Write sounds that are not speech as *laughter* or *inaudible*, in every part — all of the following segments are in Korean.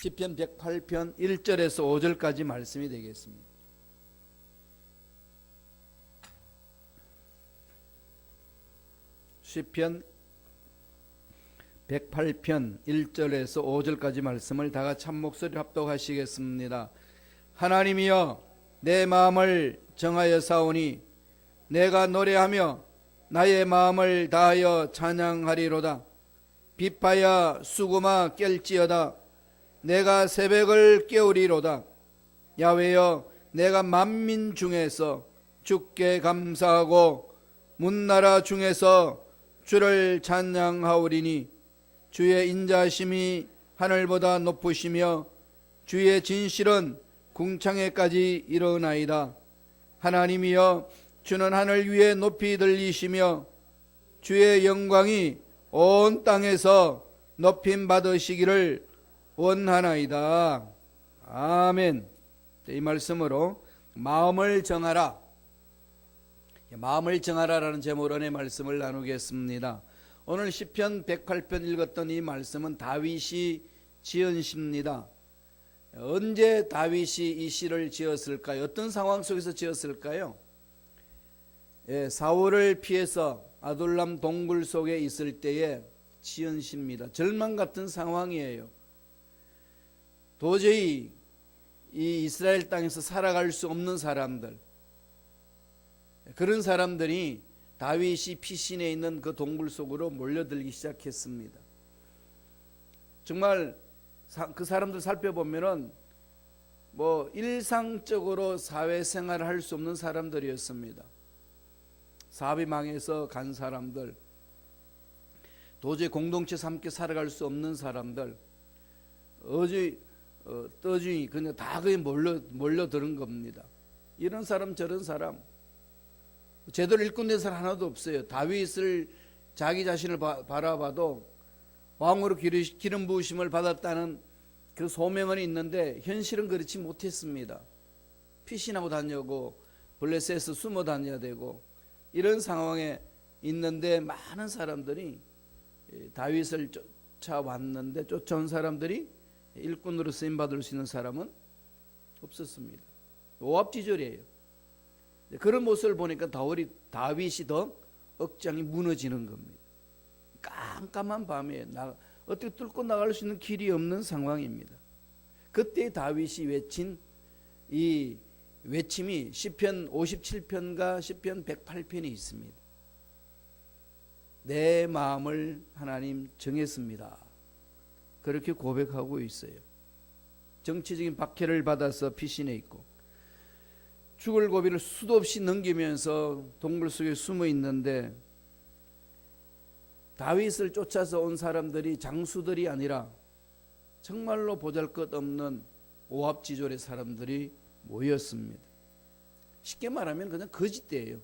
시편 108편 1절에서 5절까지 말씀이 되겠습니다. 시편 108편 1절에서 5절까지 말씀을 다 같이 한 목소리 합독하시겠습니다. 하나님이여 내 마음을 정하여 사오니 내가 노래하며 나의 마음을 다하여 찬양하리로다. 비파야 수구마 깰지어다. 내가 새벽을 깨우리로다. 야외여 내가 만민 중에서 주께 감사하고 문나라 중에서 주를 찬양하오리니 주의 인자심이 하늘보다 높으시며 주의 진실은 궁창에까지 이르나이다. 하나님이여 주는 하늘 위에 높이 들리시며 주의 영광이 온 땅에서 높임 받으시기를 원하나이다. 아멘. 이 말씀으로 마음을 정하라. 마음을 정하라라는 제목으로의 말씀을 나누겠습니다. 오늘 시편 108편 읽었던 이 말씀은 다윗이 지은 시입니다. 언제 다윗이 이 시를 지었을까요? 어떤 상황 속에서 지었을까요? 예, 사울을 피해서 아둘람 동굴 속에 있을 때에 지은 시입니다. 절망 같은 상황이에요. 도저히 이 이스라엘 땅에서 살아갈 수 없는 사람들, 그런 사람들이 다윗이 피신해 있는 그 동굴 속으로 몰려들기 시작했습니다. 정말 그 사람들 살펴보면은 뭐 일상적으로 사회생활을 할 수 없는 사람들이었습니다. 사업이 망해서 간 사람들, 도저히 공동체 함께 살아갈 수 없는 사람들, 어지 어, 떠주이 그냥 다 그게 몰려 몰려드는 겁니다. 이런 사람 저런 사람 제대로 일꾼된 사람 하나도 없어요. 다윗을 자기 자신을 바, 바라봐도 왕으로 기름 부으심을 받았다는 그 소명은 있는데 현실은 그렇지 못했습니다. 피신하고 다녀고 블레셋에서 숨어 다녀야 되고 이런 상황에 있는데 많은 사람들이 다윗을 쫓아왔는데 쫓아온 사람들이 일꾼으로 쓰임 받을 수 있는 사람은 없었습니다. 오합지졸이에요. 그런 모습을 보니까 다윗이, 다윗이 더 억장이 무너지는 겁니다. 깜깜한 밤에 나, 어떻게 뚫고 나갈 수 있는 길이 없는 상황입니다. 그때 다윗이 외친 이 외침이 시편 57편과 시편 108편에 있습니다. 내 마음을 하나님 정했습니다. 그렇게 고백하고 있어요. 정치적인 박해를 받아서 피신해 있고 죽을 고비를 수도 없이 넘기면서 동굴 속에 숨어 있는데 다윗을 쫓아서 온 사람들이 장수들이 아니라 정말로 보잘것없는 오합지졸의 사람들이 모였습니다. 쉽게 말하면 그냥 거짓대예요.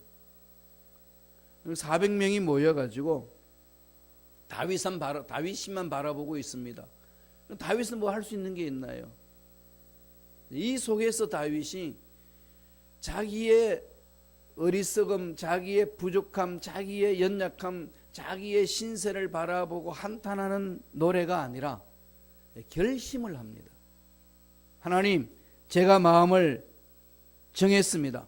400명이 모여가지고 다윗만 바라, 다윗만 바라보고 있습니다. 다윗은 뭐 할 수 있는 게 있나요? 이 속에서 다윗이 자기의 어리석음, 자기의 부족함, 자기의 연약함, 자기의 신세를 바라보고 한탄하는 노래가 아니라 결심을 합니다. 하나님, 제가 마음을 정했습니다.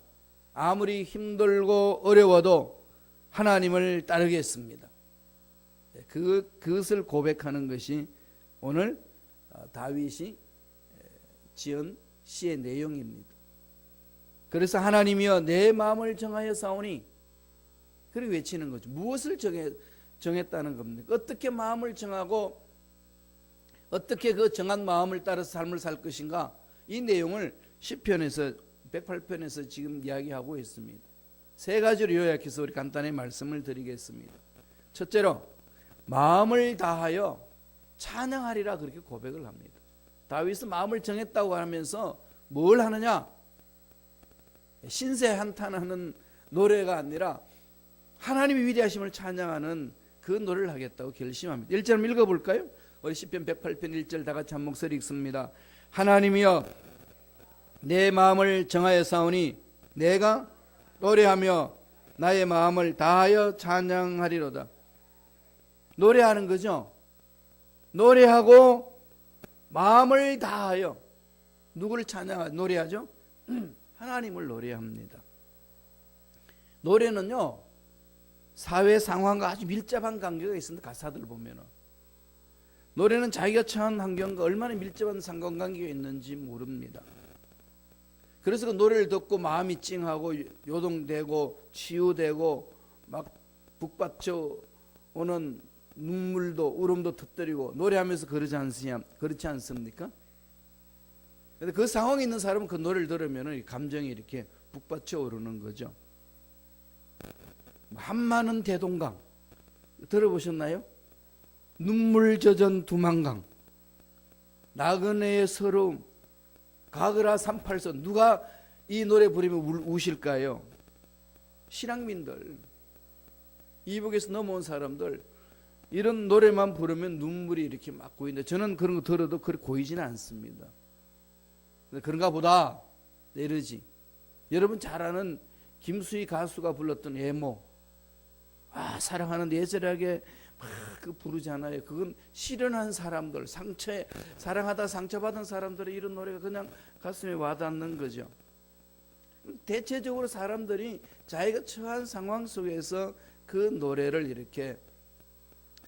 아무리 힘들고 어려워도 하나님을 따르겠습니다. 그, 그것을 고백하는 것이 오늘 다윗이 지은 시의 내용입니다. 그래서 하나님이여 내 마음을 정하여 사오니 그렇게 외치는 거죠. 무엇을 정해, 정했다는 겁니까? 어떻게 마음을 정하고 어떻게 그 정한 마음을 따라서 삶을 살 것인가? 이 내용을 10편에서 108편에서 지금 이야기하고 있습니다. 세 가지로 요약해서 우리 간단히 말씀을 드리겠습니다. 첫째로 마음을 다하여 찬양하리라 그렇게 고백을 합니다. 다윗은 마음을 정했다고 하면서 뭘 하느냐? 신세 한탄하는 노래가 아니라 하나님의 위대하심을 찬양하는 그 노래를 하겠다고 결심합니다. 1절 읽어볼까요? 우리 10편 108편 1절 다 같이 한 목소리 읽습니다. 하나님이여 내 마음을 정하여 사오니 내가 노래하며 나의 마음을 다하여 찬양하리로다. 노래하는 거죠. 노래하고 마음을 다하여 누구를 찬양 노래하죠? 하나님을 노래합니다. 노래는요 사회 상황과 아주 밀접한 관계가 있습니다. 가사들 보면은 노래는 자기가 처한 환경과 얼마나 밀접한 상관관계가 있는지 모릅니다. 그래서 그 노래를 듣고 마음이 찡하고 요동되고 치유되고 막 북받쳐 오는 눈물도 울음도 터뜨리고 노래하면서 그러지 않으냐 그렇지 않습니까? 근데 그 상황에 있는 사람은 그 노래를 들으면 감정이 이렇게 북받쳐 오르는 거죠. 한마는 대동강 들어보셨나요? 눈물 젖은 두만강 나그네의 서러움 가그라 38선 누가 이 노래 부르면 울, 우실까요? 신앙민들 이북에서 넘어온 사람들 이런 노래만 부르면 눈물이 이렇게 막 고이는데 저는 그런 거 들어도 그렇게 고이지는 않습니다. 그런가 보다 이러지. 여러분 잘 아는 김수희 가수가 불렀던 애모. 아 사랑하는 예절하게 막 그 부르잖아요. 그건 실현한 사람들, 상처에 사랑하다 상처받은 사람들의 이런 노래가 그냥 가슴에 와닿는 거죠. 대체적으로 사람들이 자기가 처한 상황 속에서 그 노래를 이렇게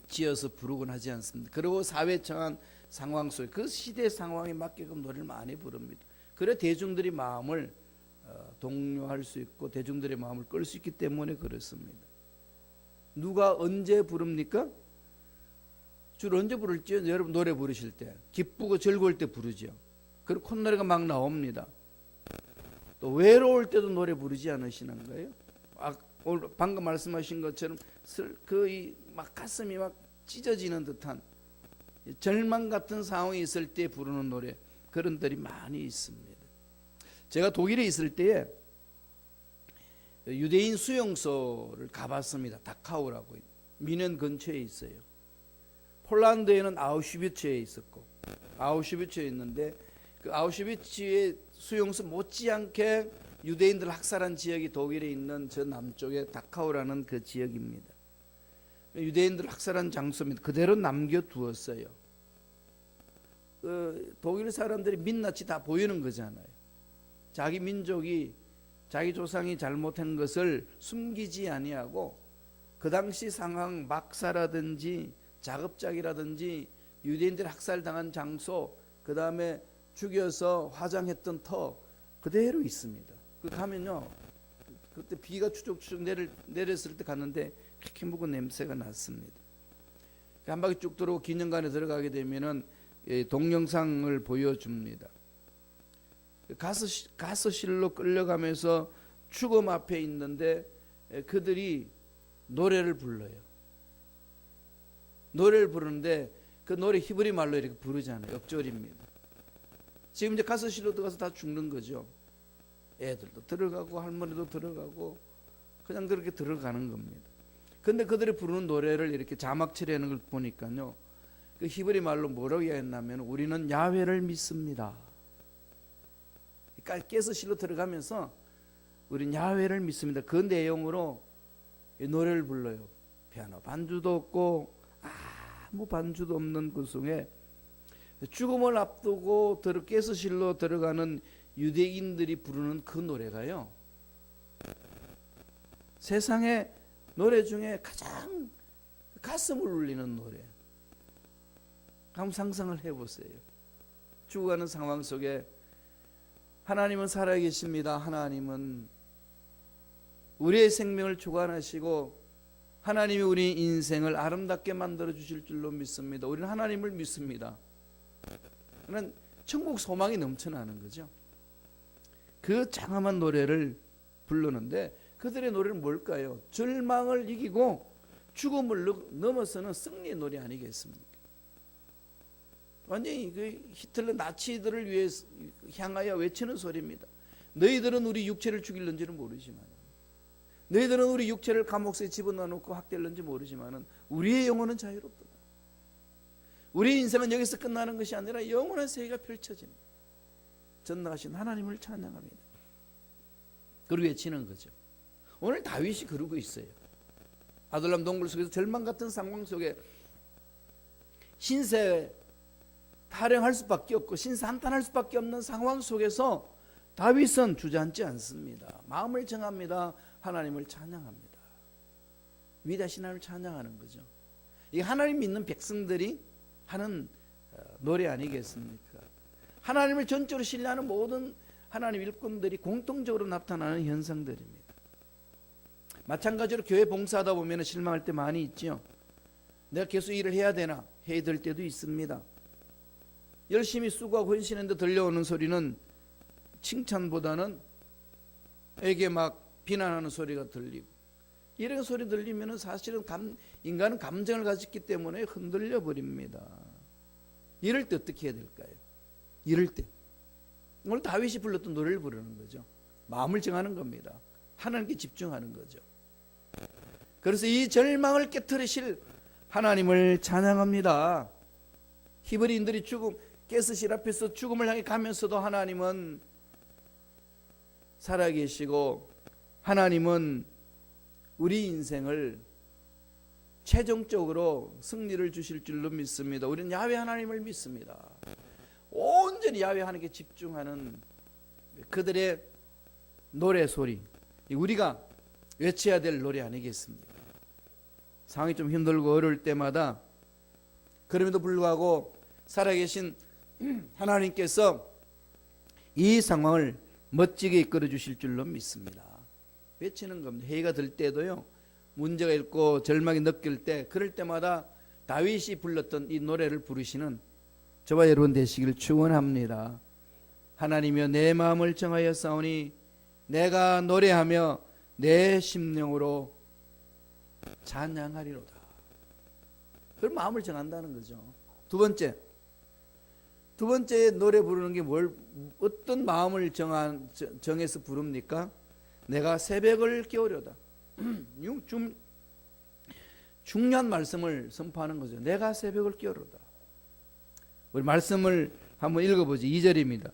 지어서 부르곤 하지 않습니다. 그리고 사회 처한 상황 속에 그 시대 상황에 맞게끔 노래를 많이 부릅니다. 그래 대중들이 마음을 어, 동요할 수 있고 대중들의 마음을 끌 수 있기 때문에 그렇습니다. 누가 언제 부릅니까? 주로 언제 부를지요? 여러분 노래 부르실 때 기쁘고 즐거울 때 부르죠. 그리고 콧노래가 막 나옵니다. 또 외로울 때도 노래 부르지 않으시는 거예요? 아, 오늘 방금 말씀하신 것처럼 거의 막 가슴이 막 찢어지는 듯한 절망 같은 상황이 있을 때 부르는 노래 그런 들이 많이 있습니다. 제가 독일에 있을 때에 유대인 수용소를 가봤습니다. 다카우라고 미넨 근처에 있어요. 폴란드에는 아우슈비츠에 있었고 아우슈비츠에 있는데 그 아우슈비츠의 수용소 못지않게 유대인들 학살한 지역이 독일에 있는 저 남쪽의 다카우라는 그 지역입니다. 유대인들 학살한 장소입니다. 그대로 남겨두었어요. 그 독일 사람들이 민낯이 다 보이는 거잖아요. 자기 민족이 자기 조상이 잘못한 것을 숨기지 아니하고 그 당시 상황 막사라든지 작업장이라든지 유대인들 학살당한 장소 그 다음에 죽여서 화장했던 터 그대로 있습니다. 그 가면요 그때 비가 추적추적 내렸을 때 갔는데 그렇게 묵은 냄새가 났습니다. 한 바퀴 쭉 들어오고 기념관에 들어가게 되면은 동영상을 보여줍니다. 가스 가스실로 끌려가면서 죽음 앞에 있는데 그들이 노래를 불러요. 노래를 부르는데 그 노래 히브리 말로 이렇게 부르잖아요. 역절입니다. 지금 이제 가스실로 들어가서 다 죽는 거죠. 애들도 들어가고 할머니도 들어가고 그냥 그렇게 들어가는 겁니다. 근데 그들이 부르는 노래를 이렇게 자막 처리하는 걸 보니까요. 그 히브리 말로 뭐라고 했냐면 우리는 야훼를 믿습니다. 그러니까 가스실로 들어가면서 우리는 야훼를 믿습니다. 그 내용으로 노래를 불러요. 피아노 반주도 없고 아무 반주도 없는 그 속에 죽음을 앞두고 들어 가스실로 들어가는 유대인들이 부르는 그 노래가요. 세상에 노래 중에 가장 가슴을 울리는 노래. 한번 상상을 해보세요. 죽어가는 상황 속에 하나님은 살아계십니다. 하나님은 우리의 생명을 주관하시고 하나님이 우리 인생을 아름답게 만들어 주실 줄로 믿습니다. 우리는 하나님을 믿습니다. 그는 천국 소망이 넘쳐나는 거죠. 그 장엄한 노래를 부르는데 그들의 노래는 뭘까요? 절망을 이기고 죽음을 넘어서는 승리의 노래 아니겠습니까? 완전히 그 히틀러 나치들을 위해 향하여 외치는 소리입니다. 너희들은 우리 육체를 죽일는지는 모르지만, 너희들은 우리 육체를 감옥에 집어넣어놓고 학대할는지 모르지만, 우리의 영혼은 자유롭다. 우리 인생은 여기서 끝나는 것이 아니라 영원한 세계가 펼쳐집니다. 전능하신 하나님을 찬양합니다. 그리고 외치는 거죠. 오늘 다윗이 그러고 있어요. 아들람 동굴 속에서 절망 같은 상황 속에 신세 탈행할 수밖에 없고 신산탄할 수밖에 없는 상황 속에서 다윗은 주저앉지 않습니다. 마음을 정합니다. 하나님을 찬양합니다. 위대하신 하나님을 찬양하는 거죠. 이 하나님 믿는 백성들이 하는 어, 노래 아니겠습니까? 하나님을 전적으로 신뢰하는 모든 하나님 일꾼들이 공통적으로 나타나는 현상들입니다. 마찬가지로 교회 봉사하다 보면 실망할 때 많이 있죠. 내가 계속 일을 해야 되나 해야 될 때도 있습니다. 열심히 수고하고 헌신했는데 들려오는 소리는 칭찬보다는 에게 막 비난하는 소리가 들리고 이런 소리 들리면 사실은 감, 인간은 감정을 가졌기 때문에 흔들려 버립니다. 이럴 때 어떻게 해야 될까요? 이럴 때 오늘 다윗이 불렀던 노래를 부르는 거죠. 마음을 정하는 겁니다. 하나님께 집중하는 거죠. 그래서 이 절망을 깨뜨리실 하나님을 찬양합니다. 히브리인들이 죽음 깨스실 앞에서 죽음을 향해 가면서도 하나님은 살아계시고 하나님은 우리 인생을 최종적으로 승리를 주실 줄로 믿습니다. 우리는 야훼 하나님을 믿습니다. 온전히 야훼 하나님께 집중하는 그들의 노래 소리 우리가 외쳐야 될 노래 아니겠습니까? 상황이 좀 힘들고 어려울 때마다 그럼에도 불구하고 살아계신 *clears throat* 하나님께서 이 상황을 멋지게 이끌어 주실 줄로 믿습니다. 외치는 겁니다. 해가 들 때도요. 문제가 있고 절망이 느낄 때 그럴 때마다 다윗이 불렀던 이 노래를 부르시는 저와 여러분 되시기를 축원합니다. 하나님이여 내 마음을 정하여 싸우니 내가 노래하며 내 심령으로 찬양하리로다. 그걸 마음을 정한다는 거죠. 두 번째, 두 번째 노래 부르는 게 뭘 어떤 마음을 정한 정해서 부릅니까? 내가 새벽을 깨우려다. *clears throat* 좀 중요한 말씀을 선포하는 거죠. 내가 새벽을 깨우려다. 우리 말씀을 한번 읽어보죠. 2절입니다.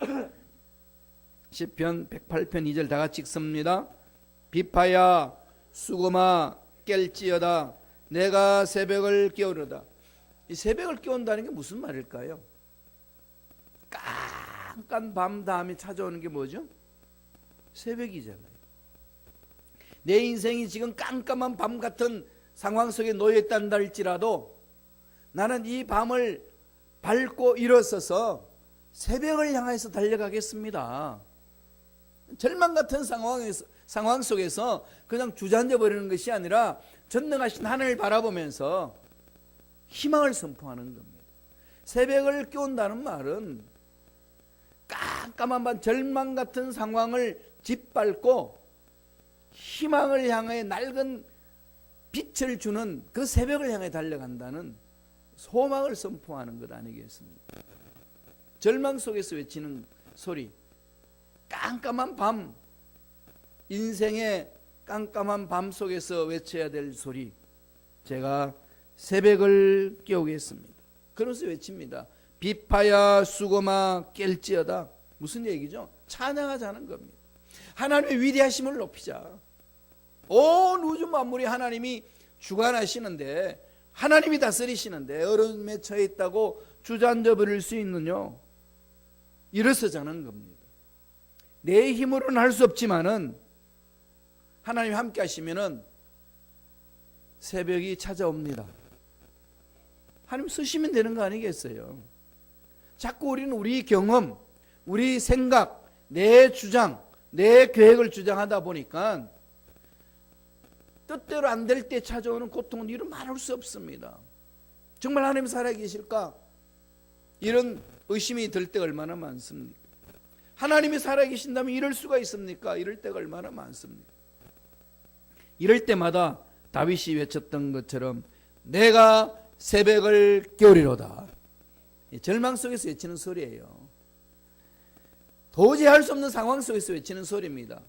*clears throat* 시편 108편 2절 다 같이 읽습니다. 비파야 수고마 깰지어다 내가 새벽을 깨우려다. 이 새벽을 깨운다는 게 무슨 말일까요? 깜깜 밤 다음에 찾아오는 게 뭐죠? 새벽이잖아요. 내 인생이 지금 깜깜한 밤 같은 상황 속에 놓여 있단다 할지라도 나는 이 밤을 밟고 일어서서 새벽을 향해서 달려가겠습니다. 절망 같은 상황에서 상황 속에서 그냥 주저앉아 버리는 것이 아니라 전능하신 하늘을 바라보면서 희망을 선포하는 겁니다. 새벽을 깨운다는 말은 깜깜한 밤 절망 같은 상황을 짓밟고 희망을 향해 낡은 빛을 주는 그 새벽을 향해 달려간다는 소망을 선포하는 것 아니겠습니까? 절망 속에서 외치는 소리, 깜깜한 밤, 인생의 깜깜한 밤 속에서 외쳐야 될 소리, 제가 새벽을 깨우겠습니다. 그러면서 외칩니다. 비파야 수고마 깰지어다. 무슨 얘기죠? 찬양하자는 겁니다. 하나님의 위대하심을 높이자. 온 우주 만물이 하나님이 주관하시는데 하나님이 다스리시는데 어려움에 처해 있다고 주저앉아 버릴 수 있느냐? 일어서자는 겁니다. 내 힘으로는 할 수 없지만은 하나님 함께 하시면은 새벽이 찾아옵니다. 하나님 쓰시면 되는 거 아니겠어요? 자꾸 우리는 우리 경험, 우리 생각, 내 주장, 내 계획을 주장하다 보니까 뜻대로 안 될 때 찾아오는 고통은 이루 말할 수 없습니다. 정말 하나님 살아계실까? 이런 의심이 들때 얼마나 많습니까? 하나님이 살아계신다면 이럴 수가 있습니까? 이럴 때가 얼마나 많습니까? 이럴 때마다 다윗이 외쳤던 것처럼 내가 새벽을 깨우리로다. 절망 속에서 외치는 소리예요. 도저히 할 수 없는 상황 속에서 외치는 소리입니다.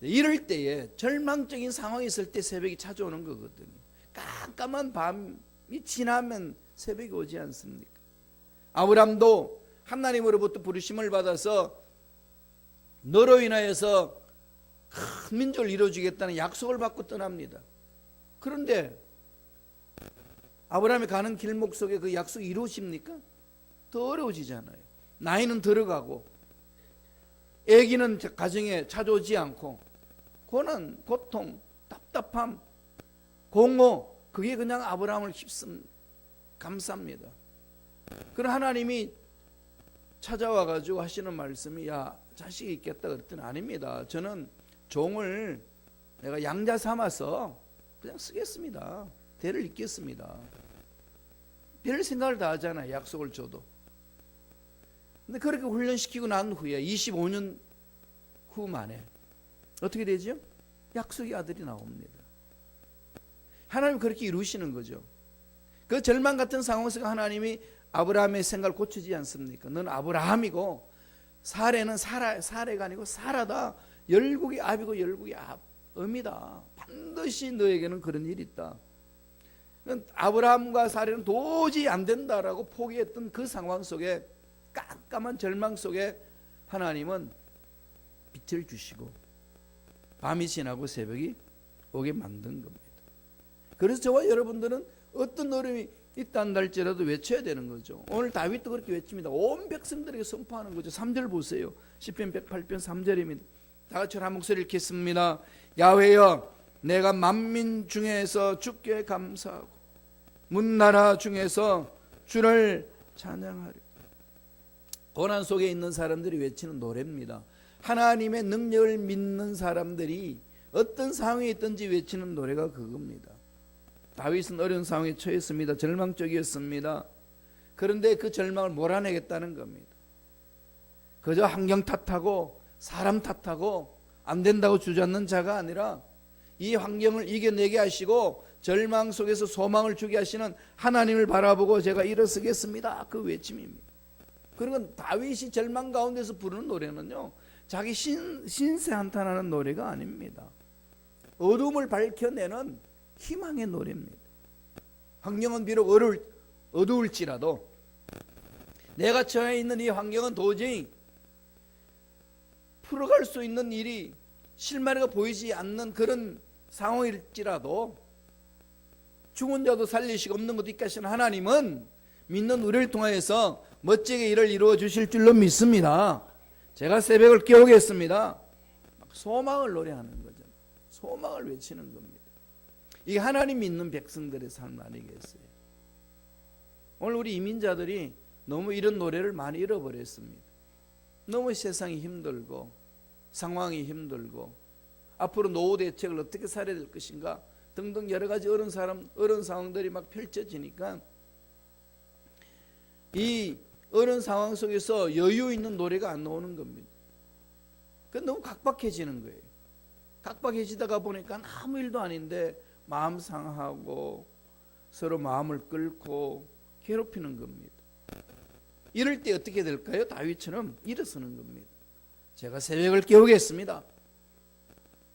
이럴 때에 절망적인 상황이 있을 때 새벽이 찾아오는 거거든요. 깜깜한 밤이 지나면 새벽이 오지 않습니까? 아브람도 하나님으로부터 부르심을 받아서 너로 인하여서 큰 민족을 이루어주겠다는 약속을 받고 떠납니다. 그런데 아브라함이 가는 길목 속에 그 약속 이루어집니까? 더 어려워지잖아요. 나이는 들어가고 아기는 가정에 찾아오지 않고 고난, 고통, 답답함, 공허 그게 그냥 아브라함을 휩쓴 감쌉니다. 그런 하나님이 찾아와 가지고 하시는 말씀이 야 자식이 있겠다 그랬더니 아닙니다. 저는 종을 내가 양자 삼아서 그냥 쓰겠습니다. 대를 잇겠습니다. 별 생각을 다 하잖아요. 약속을 줘도. 근데 그렇게 훈련시키고 난 후에 25년 후 만에 어떻게 되죠? 약속의 아들이 나옵니다. 하나님 그렇게 이루시는 거죠. 그 절망 같은 상황 속에 하나님이 아브라함의 생각을 고치지 않습니까? 넌 아브라함이고 사례는 사례가 아니고 사라다. 열국이 아비고 열국이 아, 엄이다. 반드시 너에게는 그런 일이 있다. 아브라함과 사례는 도저히 안 된다라고 포기했던 그 상황 속에 깜깜한 절망 속에 하나님은 빛을 주시고 밤이 지나고 새벽이 오게 만든 겁니다. 그래서 저와 여러분들은 어떤 어려움이 있다는 날짜라도 외쳐야 되는 거죠. 오늘 다윗도 그렇게 외칩니다. 온 백성들에게 선포하는 거죠. 3절 보세요. 시편 108편 3절입니다. 다 같이 한 목소리 읽겠습니다. 야훼여 내가 만민 중에서 주께 감사하고 문나라 중에서 주를 찬양하리. 고난 속에 있는 사람들이 외치는 노래입니다. 하나님의 능력을 믿는 사람들이 어떤 상황에 있든지 외치는 노래가 그겁니다. 다윗은 어려운 상황에 처했습니다. 절망적이었습니다. 그런데 그 절망을 몰아내겠다는 겁니다. 그저 환경 탓하고 사람 탓하고 안 된다고 주저앉는 자가 아니라 이 환경을 이겨내게 하시고 절망 속에서 소망을 주게 하시는 하나님을 바라보고 제가 일어서겠습니다. 그 외침입니다. 그러면 다윗이 절망 가운데서 부르는 노래는요. 자기 신, 신세 한탄하는 노래가 아닙니다. 어둠을 밝혀내는 희망의 노래입니다. 환경은 비록 어려울, 어두울지라도 내가 처해 있는 이 환경은 도저히 풀어갈 수 있는 일이 실마리가 보이지 않는 그런 상황일지라도 죽은 자도 살리시고 없는 것도 하시는 하나님은 믿는 우리를 통하여서 멋지게 일을 이루어 주실 줄로 믿습니다. 제가 새벽을 깨우겠습니다. 소망을 노래하는 거죠. 소망을 외치는 겁니다. 이게 하나님 믿는 백성들의 삶 아니겠어요? 오늘 우리 이민자들이 너무 이런 노래를 많이 잃어버렸습니다. 너무 세상이 힘들고 상황이 힘들고 앞으로 노후 대책을 어떻게 살아야 될 것인가 등등 여러 가지 어려운 사람 어려운 상황들이 막 펼쳐지니까 이 어려운 상황 속에서 여유 있는 노래가 안 나오는 겁니다. 그 너무 각박해지는 거예요. 각박해지다가 보니까 아무 일도 아닌데 마음 상하고 서로 마음을 끌고 괴롭히는 겁니다. 이럴 때 어떻게 될까요? 다윗처럼 일어서는 겁니다. 제가 새벽을 깨우겠습니다.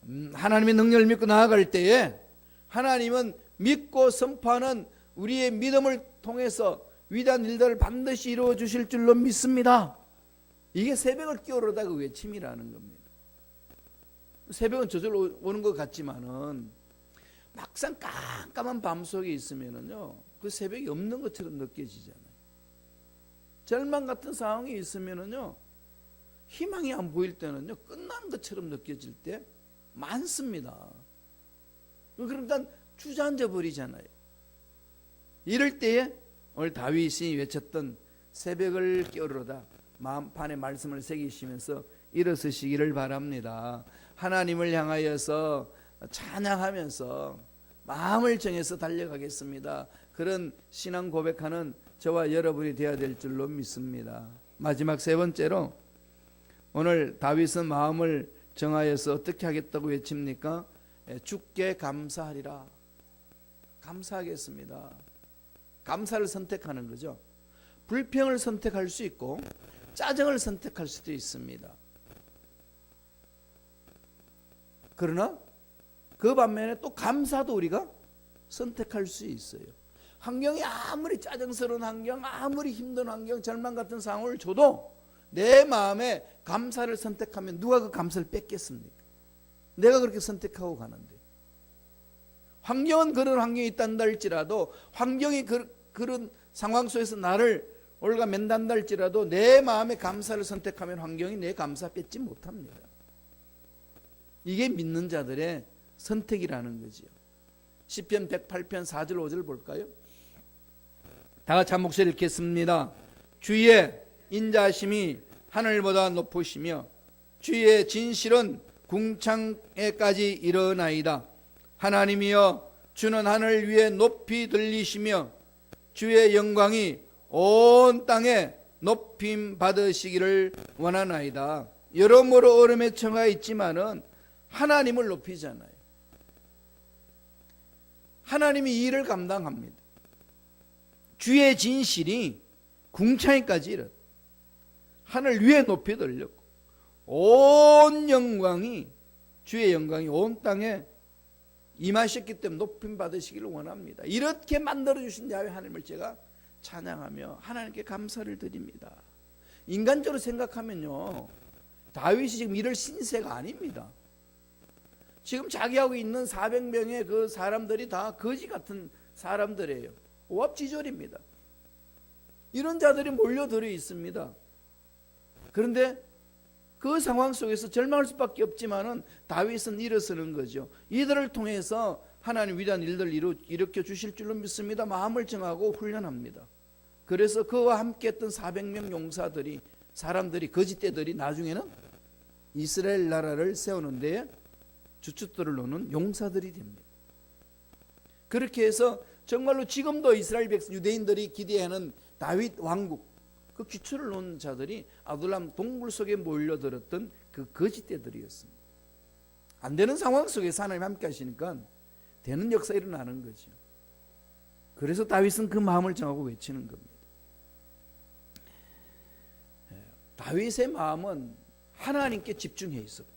음, 하나님의 능력을 믿고 나아갈 때에 하나님은 믿고 선포하는 우리의 믿음을 통해서 위대한 일들을 반드시 이루어 주실 줄로 믿습니다. 이게 새벽을 깨우려다 그 외침이라는 겁니다. 새벽은 저절로 오는 것 같지만은 막상 깜깜한 밤 속에 있으면은요 그 새벽이 없는 것처럼 느껴지잖아요. 절망 같은 상황이 있으면은요 희망이 안 보일 때는요 끝난 것처럼 느껴질 때 많습니다. 그러니까 주저앉아 버리잖아요. 이럴 때에 오늘 다윗이 외쳤던 새벽을 깨우러다 마음판에 말씀을 새기시면서 일어서시기를 바랍니다. 하나님을 향하여서 찬양하면서 마음을 정해서 달려가겠습니다. 그런 신앙 고백하는 저와 여러분이 되어야 될 줄로 믿습니다. 마지막 세 번째로 오늘 다윗은 마음을 정하여서 어떻게 하겠다고 외칩니까? 예, 주께 감사하리라. 감사하겠습니다. 감사를 선택하는 거죠. 불평을 선택할 수 있고 짜증을 선택할 수도 있습니다. 그러나 그 반면에 또 감사도 우리가 선택할 수 있어요. 환경이 아무리 짜증스러운 환경, 아무리 힘든 환경, 절망 같은 상황을 줘도 내 마음에 감사를 선택하면 누가 그 감사를 뺏겠습니까? 내가 그렇게 선택하고 가는데 환경은 그런 환경이 있단다 할지라도 환경이 그, 그런 상황 속에서 나를 올가 맨단다 할지라도 내 마음의 감사를 선택하면 환경이 내 감사 뺏지 못합니다. 이게 믿는 자들의 선택이라는 거지요. 시편 108편 4절 5절 볼까요? 다 같이 한 목소리 읽겠습니다. 주의 인자심이 하늘보다 높으시며 주의 진실은 궁창에까지 일어나이다. 하나님이여 주는 하늘 위에 높이 들리시며 주의 영광이 온 땅에 높임 받으시기를 원하나이다. 여러모로 얼음에 처가 있지만은 하나님을 높이잖아요. 하나님이 이 일을 감당합니다. 주의 진실이 궁창에까지 이르 하늘 위에 높이 들렸고 온 영광이 주의 영광이 온 땅에 임하셨기 때문에 높임 받으시기를 원합니다. 이렇게 만들어 주신 야외 하나님을 제가 찬양하며 하나님께 감사를 드립니다. 인간적으로 생각하면요. 다윗이 지금 이럴 신세가 아닙니다. 지금 자기하고 있는 400명의 그 사람들이 다 거지 같은 사람들이에요. 오합지졸입니다. 이런 자들이 몰려들어 있습니다. 그런데 그 상황 속에서 절망할 수밖에 없지만은 다윗은 일어서는 거죠. 이들을 통해서 하나님 위대한 일들을 이루, 일으켜 주실 줄로 믿습니다. 마음을 정하고 훈련합니다. 그래서 그와 함께 했던 400명 용사들이 사람들이 거짓대들이 나중에는 이스라엘 나라를 세우는 데에 주춧돌을 놓는 용사들이 됩니다. 그렇게 해서 정말로 지금도 이스라엘 백성 유대인들이 기대하는 다윗 왕국 그 기초를 놓은 자들이 아둘람 동굴 속에 몰려들었던 그 거짓대들이었습니다. 안 되는 상황 속에서 하나님 함께 하시니까 되는 역사 일어나는 거죠. 그래서 다윗은 그 마음을 정하고 외치는 겁니다. 예, 다윗의 마음은 하나님께 집중해 있었고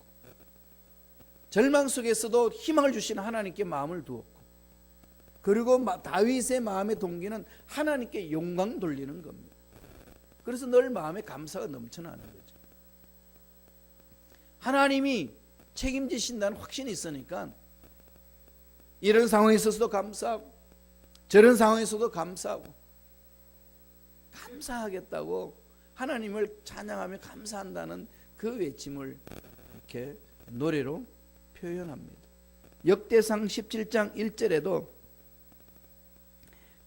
절망 속에서도 희망을 주시는 하나님께 마음을 두었고 그리고 다윗의 마음의 동기는 하나님께 영광 돌리는 겁니다. 그래서 늘 마음에 감사가 넘쳐나는 거죠. 하나님이 책임지신다는 확신이 있으니까 이런 상황에 있어서도 감사하고 저런 상황에서도 감사하고 감사하겠다고 하나님을 찬양하며 감사한다는 그 외침을 이렇게 노래로 표현합니다. 역대상 17장 1절에도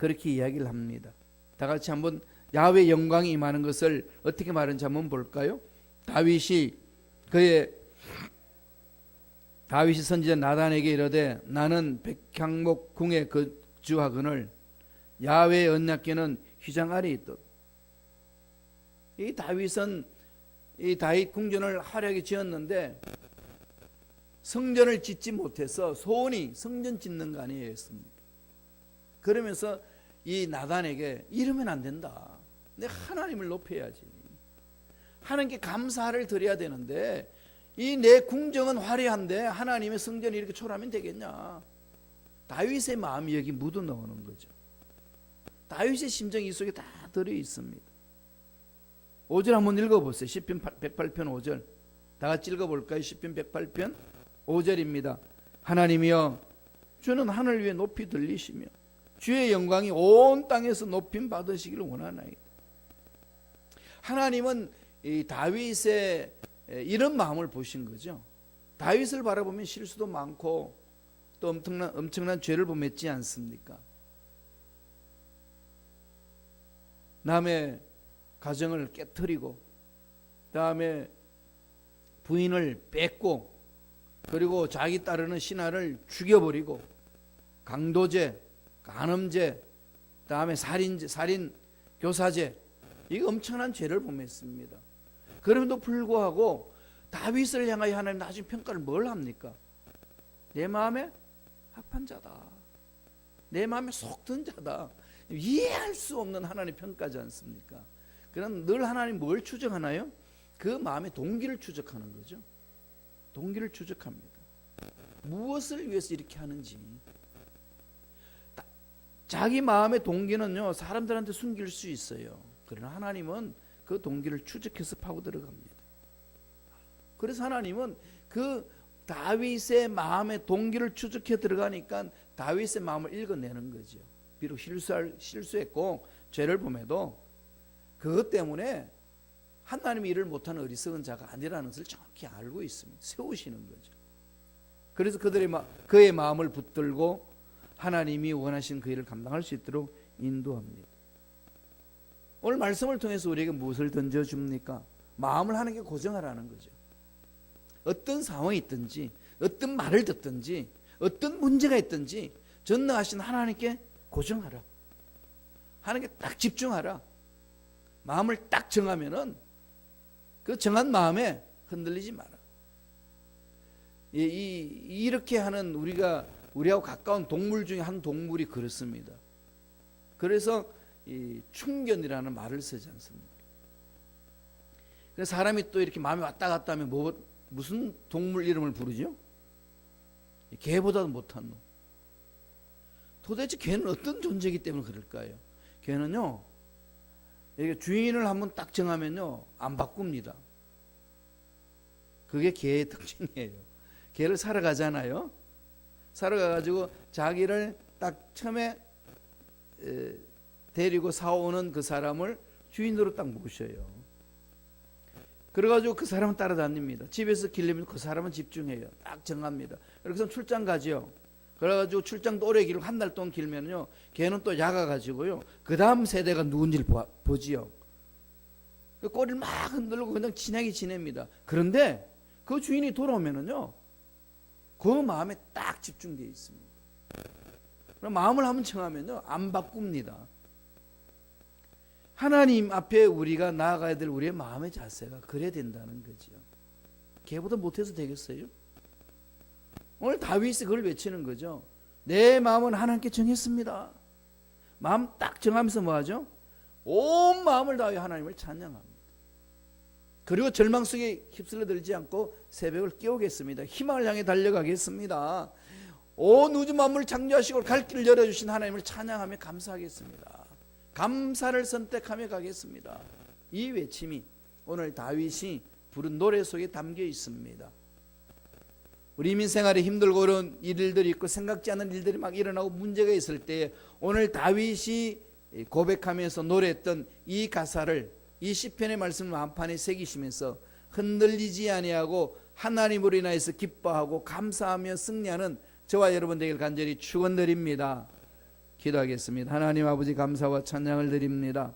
그렇게 이야기를 합니다. 다 같이 한번 야외 영광이 임하는 것을 어떻게 말하는지 한번 볼까요? 다윗이 그의 다윗이 선지자 나단에게 이르되 나는 백향목 궁에 거주하거늘 야외 언약궤는 휘장 아래 있듯 이 다윗은 이 다윗 궁전을 화려하게 지었는데 성전을 짓지 못해서 소원이 성전 짓는 거 아니었습니까? 그러면서 이 나단에게 이러면 안 된다. 내 하나님을 높여야지. 하나님께 감사를 드려야 되는데 이 내 궁정은 화려한데 하나님의 성전이 이렇게 초라하면 되겠냐? 다윗의 마음이 여기 묻어 넣는 거죠. 다윗의 심정이 이 속에 다 들어 있습니다. 5절 한번 읽어보세요. 10편 108편 5절. 다 같이 읽어볼까요? 10편 108편 5절입니다. 하나님이여 주는 하늘 위에 높이 들리시며 주의 영광이 온 땅에서 높임 받으시기를 원하나이다. 하나님은 이 다윗의 이런 마음을 보신 거죠. 다윗을 바라보면 실수도 많고 또 엄청난 엄청난 죄를 범했지 않습니까? 남의 가정을 깨뜨리고 다음에 부인을 뺏고 그리고 자기 따르는 신하를 죽여버리고 강도죄, 간음죄, 다음에 살인죄, 살인 교사죄 이거 엄청난 죄를 범했습니다. 그럼에도 불구하고 다윗을 향하여 하나님 나중 평가를 뭘 합니까? 내 마음에 합한 자다. 내 마음에 속든 자다. 이해할 수 없는 하나님 평가지 않습니까? 그럼 늘 하나님 뭘 추적하나요? 그 마음의 동기를 추적하는 거죠. 동기를 추적합니다. 무엇을 위해서 이렇게 하는지. 자기 마음의 동기는요, 사람들한테 숨길 수 있어요. 그러나 하나님은 그 동기를 추적해서 파고 들어갑니다. 그래서 하나님은 그 다윗의 마음의 동기를 추적해 들어가니까 다윗의 마음을 읽어내는 거죠. 비록 실수할 실수했고 죄를 범해도 그것 때문에 하나님이 일을 못하는 어리석은 자가 아니라는 것을 정확히 알고 있습니다. 세우시는 거죠. 그래서 그들의 마, 그의 마음을 붙들고 하나님이 원하신 그 일을 감당할 수 있도록 인도합니다. 오늘 말씀을 통해서 우리에게 무엇을 던져 줍니까? 마음을 하는 게 고정하라는 거죠. 어떤 상황이 있든지 어떤 말을 듣든지 어떤 문제가 있든지 전능하신 하나님께 고정하라. 하나님께 딱 집중하라. 마음을 딱 정하면은 그 정한 마음에 흔들리지 마라. 이, 이, 이렇게 하는 우리가 우리하고 가까운 동물 중에 한 동물이 그렇습니다. 그래서 이 충견이라는 말을 쓰지 않습니까? 그래서 사람이 또 이렇게 마음이 왔다 갔다 하면 뭐, 무슨 동물 이름을 부르죠? 개보다도 못한 놈. 도대체 개는 어떤 존재이기 때문에 그럴까요? 개는요, 이게 주인을 한번 딱 정하면요, 안 바꿉니다. 그게 개의 *laughs* 특징이에요. 개를 사러 가잖아요. 사러 가가지고 자기를 딱 처음에 에, 데리고 사오는 그 사람을 주인으로 딱 모셔요. 그래가지고 그 사람은 따라다닙니다. 집에서 길려면 그 사람은 집중해요. 딱 정합니다. 그래서 출장 가죠. 그래가지고 출장도 오래 길고 한 달 동안 길면요. 걔는 또 야가 가지고요. 그 다음 세대가 누군지를 보, 보지요. 그 꼬리를 막 흔들고 그냥 친하게 지냅니다. 그런데 그 주인이 돌아오면은요. 그 마음에 딱 집중되어 있습니다. 그럼 마음을 한번 청하면요. 안 바꿉니다. 하나님 앞에 우리가 나아가야 될 우리의 마음의 자세가 그래야 된다는 거죠. 걔보다 못해서 되겠어요? 오늘 다윗이 그걸 외치는 거죠. 내 마음은 하나님께 정했습니다. 마음 딱 정하면서 뭐 하죠? 온 마음을 다하여 하나님을 찬양합니다. 그리고 절망 속에 휩쓸려 들지 않고 새벽을 깨우겠습니다. 희망을 향해 달려가겠습니다. 온 우주 만물을 창조하시고 갈 길을 열어주신 하나님을 찬양하며 감사하겠습니다. 감사를 선택하며 가겠습니다. 이 외침이 오늘 다윗이 부른 노래 속에 담겨 있습니다. 우리 이민 생활에 힘들고 그런 일들이 있고 생각지 않은 일들이 막 일어나고 문제가 있을 때 오늘 다윗이 고백하면서 노래했던 이 가사를 이 시편의 말씀을 마음판에 새기시면서 흔들리지 아니하고 하나님으로 인하여서 기뻐하고 감사하며 승리하는 저와 여러분 되길 간절히 축원드립니다. 기도하겠습니다. 하나님 아버지 감사와 찬양을 드립니다.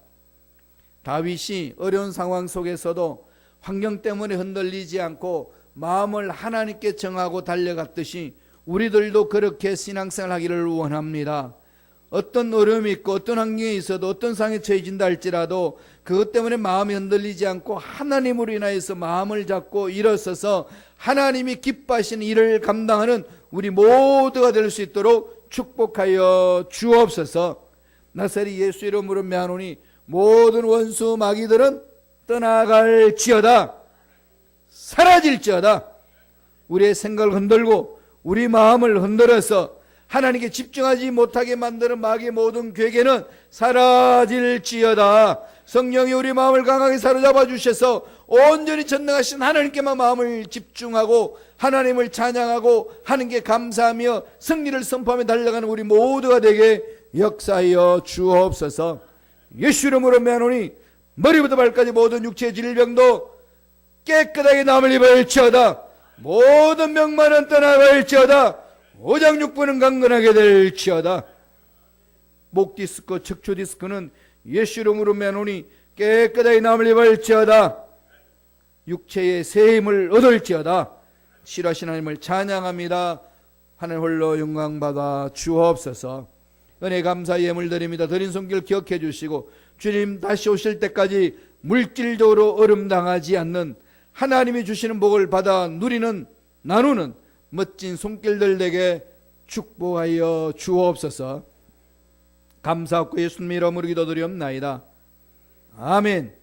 다윗이 어려운 상황 속에서도 환경 때문에 흔들리지 않고 마음을 하나님께 정하고 달려갔듯이 우리들도 그렇게 신앙생활 하기를 원합니다. 어떤 어려움이 있고 어떤 환경에 있어도 어떤 상에 처해진다 할지라도 그것 때문에 마음이 흔들리지 않고 하나님으로 인하여서 마음을 잡고 일어서서 하나님이 기뻐하시는 일을 감당하는 우리 모두가 될 수 있도록 축복하여 주옵소서. 나사리 예수 이름으로 명하노니 모든 원수 마귀들은 떠나갈지어다 사라질지어다 우리의 생각을 흔들고 우리 마음을 흔들어서 하나님께 집중하지 못하게 만드는 마귀의 모든 괴계는 사라질지어다. 성령이 우리 마음을 강하게 사로잡아 주셔서 온전히 전능하신 하나님께만 마음을 집중하고 하나님을 찬양하고 하나님께 감사하며 승리를 선포하며 달려가는 우리 모두가 되게 역사하여 주옵소서. 예수 이름으로 매노니 머리부터 발까지 모든 육체의 질병도 깨끗하게 남을 입을지어다. 모든 명만은 떠나갈지어다 오장육부는 강건하게 될지어다. 목 디스크 척추 디스크는 예수 이름으로 매노니 깨끗하게 남을 입을지어다. 육체의 새 힘을 얻을지어다. 실하신 하나님을 찬양합니다. 하늘 홀로 영광 받아 주옵소서. 은혜 감사 예물 드립니다. 드린 손길 기억해 주시고 주님 다시 오실 때까지 물질적으로 얼음당하지 않는 하나님이 주시는 복을 받아 누리는 나누는 멋진 손길들 되게 축복하여 주옵소서. 감사하고 예수님 이름으로 기도드리옵나이다. 아멘